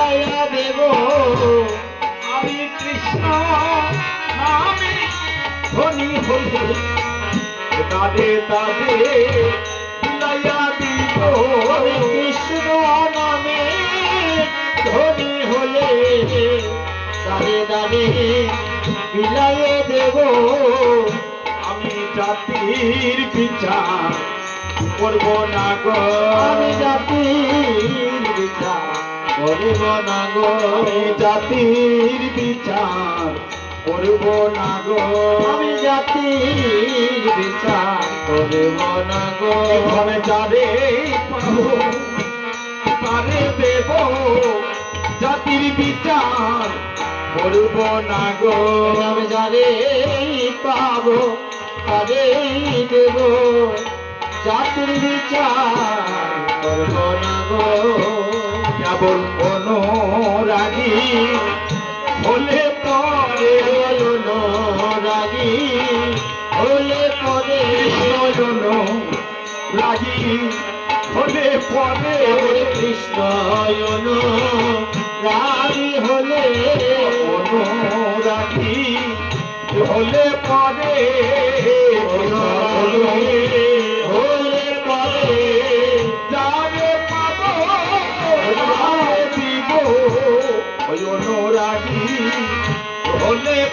বিলাইয়া দেব। আমি কৃষ্ণ নামে ধনী হলে তারে তারে বিলাইয়া দিব। আমি কৃষ্ণ নামে ধনী হলে দাদে দাদে বিলাইয়ে দেব। আমি জাতির বিচার করব না গো। আমি জাতির বিচার করিব না গো আমি জাতির বিচার করব না গো। আমি জাতির বিচার করিব না গো। এখানে যারে পাবো তারে দেব। জাতির বিচার করব না গো। আমি যারে পাবো তারেই দেব। জাতির বিচার করব না গো। কেবল অনুরাগী, হলে পরে বলুন রাগি হলে পরে কৃষ্ণ রাগী হলে পরে কৃষ্ণ রাগি হলে অনুরাগী, হলে পরে হলে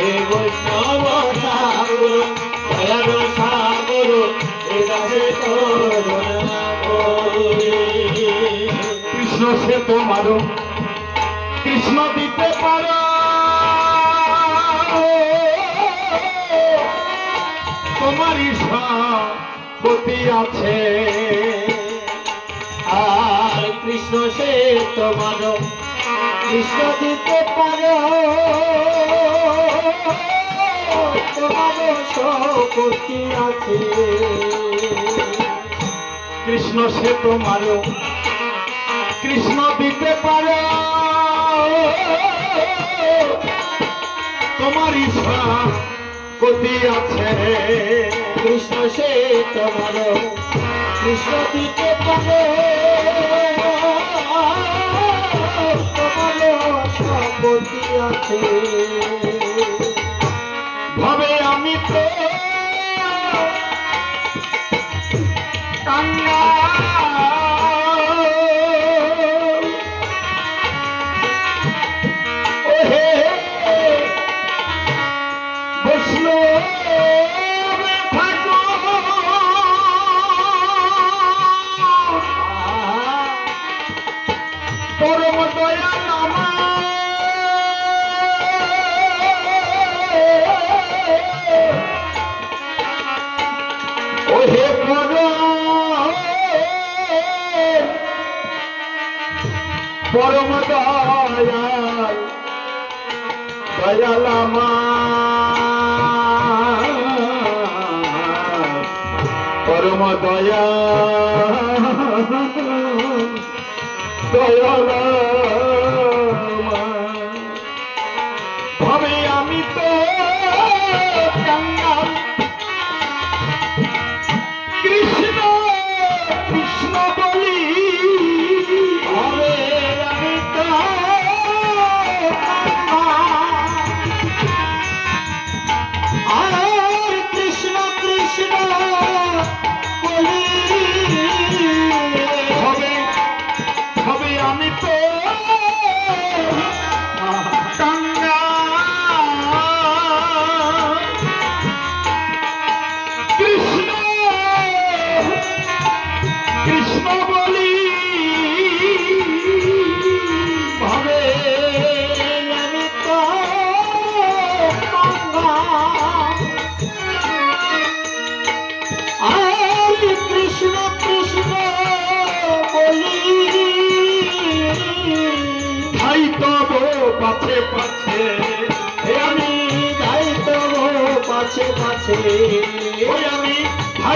হে বৈষ্ণব ঠাকুর দয়ার সাগর দাসে কৃষ্ণ সে তোমারও কৃষ্ণ দিতে পারো। তোমার গতি আছে। আর কৃষ্ণ সে তোমার কৃষ্ণ দিতে পারো। আছে কৃষ্ণ সে তোমারও কৃষ্ণ দিতে পারো। তোমার ইচ্ছা গতি আছে। কৃষ্ণ সে তোমার, কৃষ্ণ দিতে পারো। তোমার শক্তি আছে। পরম দয়াল দয়াল আমার। পরম দয়া দয়াল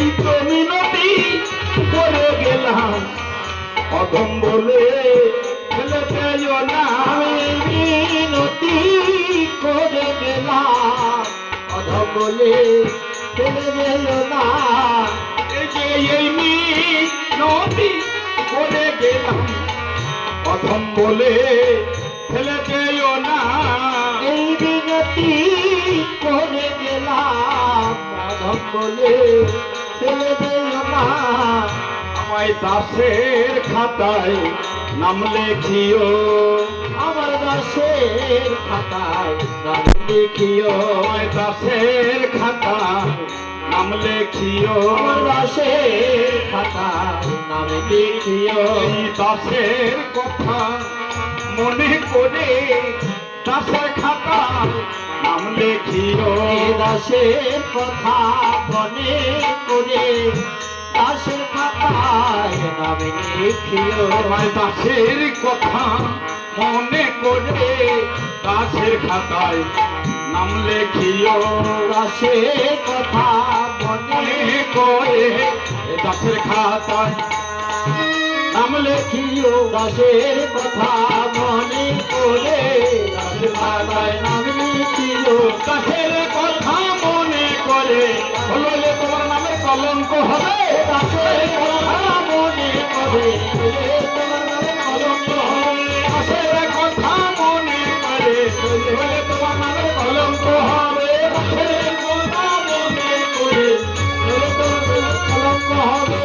এই তো মিনতি করে গেলাম। অধম বলে ফেলে দেইও না মিনতি করে গেলাম। অধম বলে ফেলে দিও না এই মিনতি করে গেলাম। অধম বলে ফেলে দেইও না এই বিনতি করে গেলাম। অধম বলে ফেলে দিও আমায় দাসের খাতায় নাম লেখিও। আমার দাসের খাতায় নাম লিখিও, আমায় দাসের খাতায় নাম লেখিও। আমার দাসের খাতায় নাম লিখিও। দাসের কথা মনে করে দাসের খাতায় নাম লেখিও দাসের কথা মনে করে। দাসের খাতায় নাম লিখিও দাসের কথা মনে করে। দাসের খাতায় নাম লেখিও দাসের কথা মনে করে। দাসের খাতায় নাম লেখিও দাসের কথা মনে করে। খাতায় নাম লিখিও দাসের কথা মনে করে। হলে তোমার নামে কলঙ্ক হবে? দাসের কথা মনে করে। তোমার নামে কলঙ্ক হবে? দাসের কথা মনে করে। হলে তোমার নামে কলঙ্ক হবে? দাসের কথা মনে করে। কলঙ্ক হবে।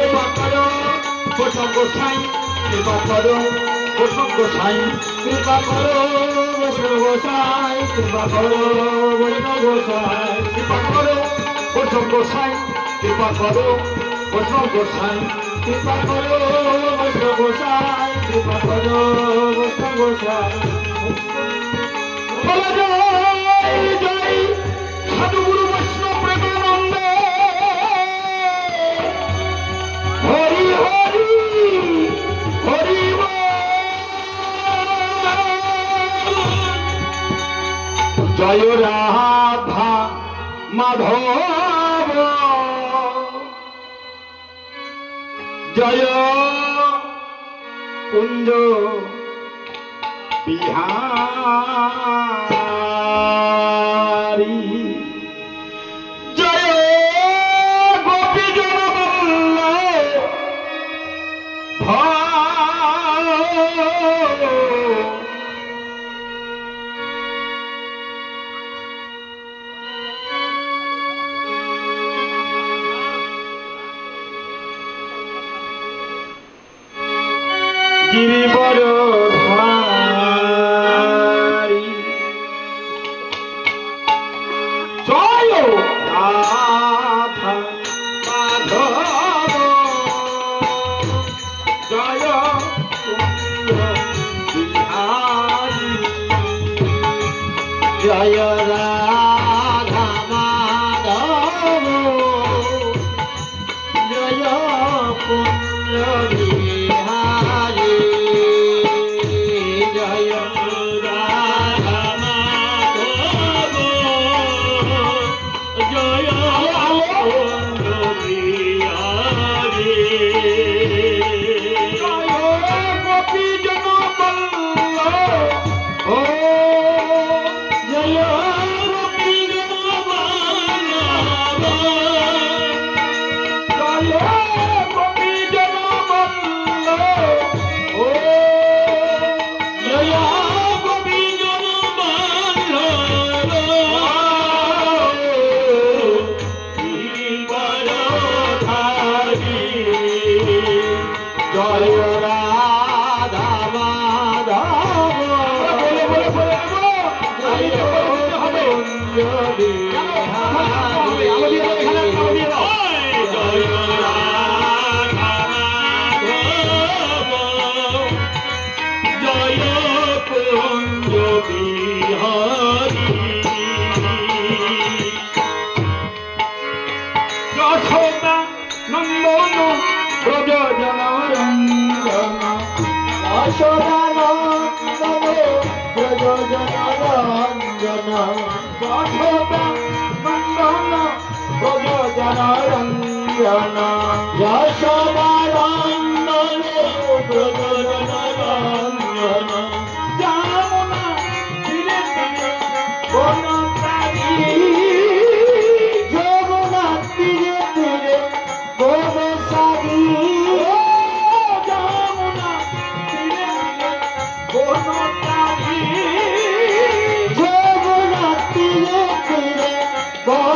বৈষ্ণব গোসাই কৃপা করো। বৈষ্ণব গোসাই কৃপা করো বৈষ্ণব গোসাই কৃপা করো বৈষ্ণব গোসাই। কৃপা করো বৈষ্ণব গোসাই। কৃপা করো বৈষ্ণব গোসাই। কৃপা করো বৈষ্ণব গোসাই কৃপা করো বৈষ্ণব গোসাই। জয় জয়। সাধুগুরু জয় রাধা মাধব। জয় কুঞ্জ বিহারি। নন্দন ব্রজ জনরঞ্জন অশোকা ভজনরঞ্জন যশোদা মন্ডন ভজনরঞ্জন যশোদা রঞ্জন ভজন Boy.